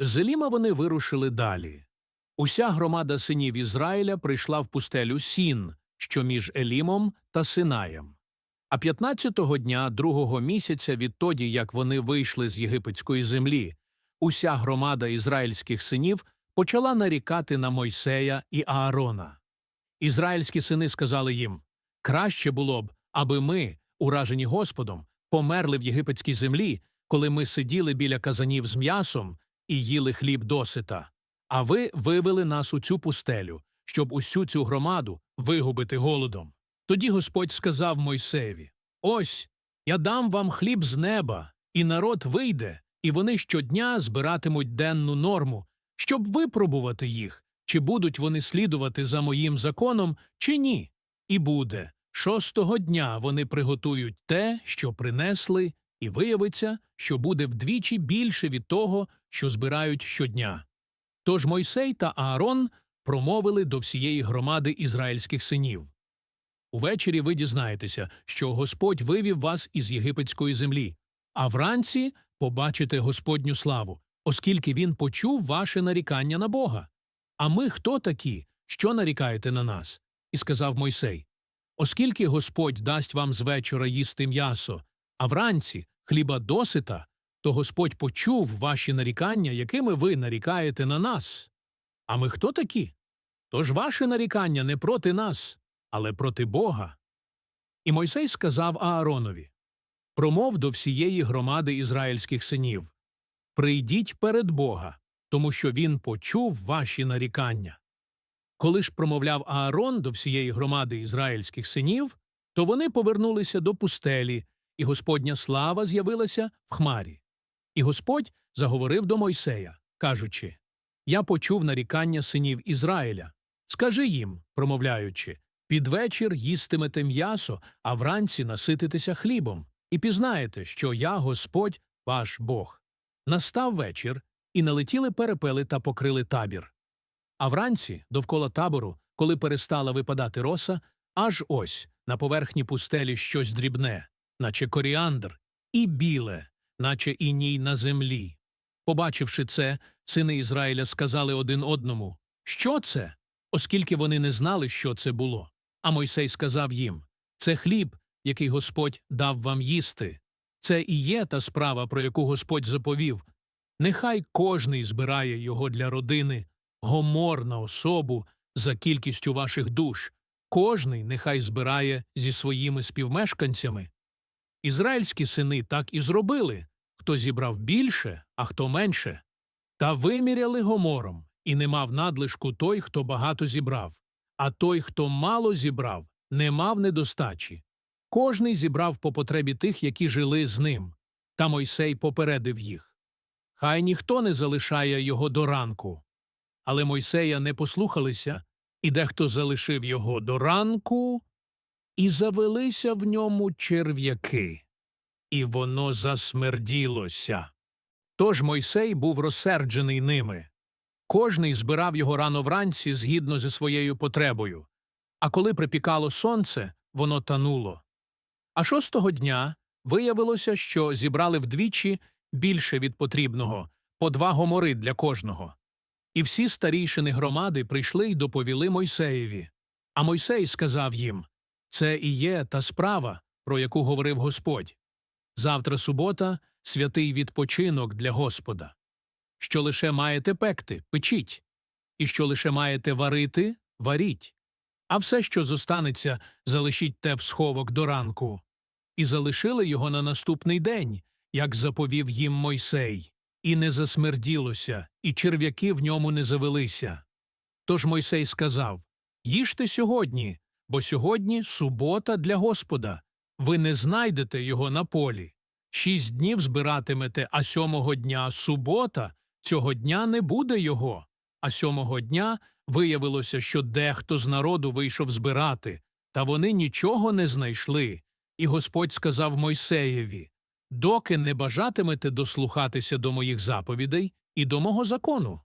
З Еліма вони вирушили далі. Уся громада синів Ізраїля прийшла в пустелю Сін, що між Елімом та Синаєм. А 15-го дня другого місяця відтоді, як вони вийшли з єгипетської землі, уся громада ізраїльських синів почала нарікати на Мойсея і Аарона. Ізраїльські сини сказали їм краще було б, аби ми, уражені Господом, померли в єгипетській землі, коли ми сиділи біля казанів з м'ясом і їли хліб досита. А ви вивели нас у цю пустелю, щоб усю цю громаду вигубити голодом. Тоді Господь сказав Мойсеєві Ось я дам вам хліб з неба, і народ вийде, і вони щодня збиратимуть денну норму, щоб випробувати їх, чи будуть вони слідувати за моїм законом, чи ні. І буде. Шостого дня вони приготують те, що принесли, і виявиться, що буде вдвічі більше від того, що збирають щодня. Тож Мойсей та Аарон промовили до всієї громади ізраїльських синів. Увечері ви дізнаєтеся, що Господь вивів вас із єгипетської землі, а вранці побачите Господню славу, оскільки він почув ваше нарікання на Бога. А ми хто такі, що нарікаєте на нас? І сказав Мойсей Оскільки Господь дасть вам з вечора їсти м'ясо, а вранці хліба досита, то Господь почув ваші нарікання, якими ви нарікаєте на нас. А ми хто такі? Тож ваше нарікання не проти нас, але проти Бога. І Мойсей сказав Ааронові Промов до всієї громади ізраїльських синів Прийдіть перед Бога, тому що він почув ваші нарікання. Коли ж промовляв Аарон до всієї громади ізраїльських синів, то вони повернулися до пустелі, і Господня слава з'явилася в хмарі. І Господь заговорив до Мойсея, кажучи Я почув нарікання синів Ізраїля. Скажи їм, промовляючи, під вечір їстимете м'ясо, а вранці насититеся хлібом, і пізнаєте, що я Господь ваш Бог. Настав вечір, і налетіли перепели та покрили табір. А вранці, довкола табору, коли перестала випадати роса, аж ось на поверхні пустелі щось дрібне, наче коріандр, і біле, наче іній на землі. Побачивши це, сини Ізраїля сказали один одному Що це? Оскільки вони не знали, що це було. А Мойсей сказав їм Це хліб, який Господь дав вам їсти. Це і є та справа, про яку Господь заповів. Нехай кожний збирає його для родини, гомор на особу за кількістю ваших душ, кожний нехай збирає зі своїми співмешканцями. Ізраїльські сини так і зробили хто зібрав більше, а хто менше. Та виміряли гомором, і не мав надлишку той, хто багато зібрав, а той, хто мало зібрав, не мав недостачі. Кожний зібрав по потребі тих, які жили з ним. Та Мойсей попередив їх. Хай ніхто не залишає його до ранку. Але Мойсея не послухалися, і дехто залишив його до ранку, і завелися в ньому черв'яки, і воно засмерділося. Тож Мойсей був розсерджений ними. Кожний збирав його рано вранці згідно зі своєю потребою, а коли припікало сонце, воно тануло. А шостого дня виявилося, що зібрали вдвічі більше від потрібного, по два гомори для кожного. І всі старійшини громади прийшли й доповіли Мойсеєві. А Мойсей сказав їм Це і є та справа, про яку говорив Господь. Завтра субота святий відпочинок для Господа. Що лише маєте пекти, печіть, і що лише маєте варити, варіть. А все, що зостанеться, залишіть те в сховок до ранку. І залишили його на наступний день, як заповів їм Мойсей, і не засмерділося, і черв'яки в ньому не завелися. Тож Мойсей сказав Їжте сьогодні, бо сьогодні субота для Господа. Ви не знайдете його на полі. Шість днів збиратимете, а сьомого дня субота, цього дня не буде його. А сьомого дня виявилося, що дехто з народу вийшов збирати, та вони нічого не знайшли. І Господь сказав Мойсеєві Доки не бажатимете дослухатися до моїх заповідей і до мого закону.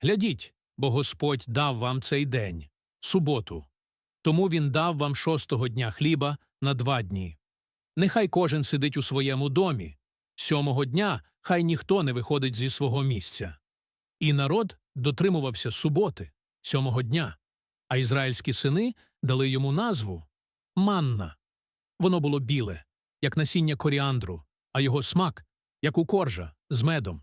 Глядіть, бо Господь дав вам цей день, суботу. Тому він дав вам шостого дня хліба на два дні. Нехай кожен сидить у своєму домі. Сьомого дня хай ніхто не виходить зі свого місця. І народ дотримувався суботи, сьомого дня, а ізраїльські сини дали йому назву манна. Воно було біле, як насіння коріандру, а його смак, як у коржа, з медом.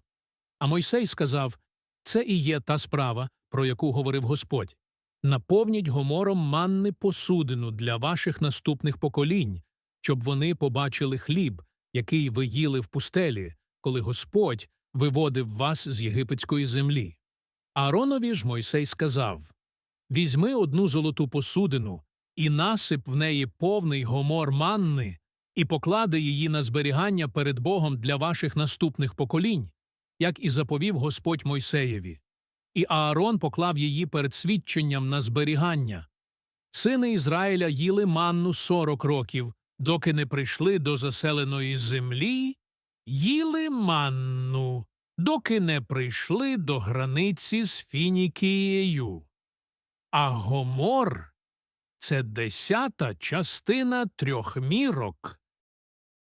А Мойсей сказав це і є та справа, про яку говорив Господь. Наповніть гомором манни посудину для ваших наступних поколінь, щоб вони побачили хліб, який ви їли в пустелі, коли Господь виводив вас з єгипетської землі. Ааронові ж Мойсей сказав Візьми одну золоту посудину і насип в неї повний гомор манни, і поклади її на зберігання перед Богом для ваших наступних поколінь, як і заповів Господь Мойсеєві. І Аарон поклав її перед свідченням на зберігання. Сини Ізраїля їли манну сорок років, доки не прийшли до заселеної землі, їли манну, доки не прийшли до границі з Фінікією. А Гомор це десята частина трьох мірок,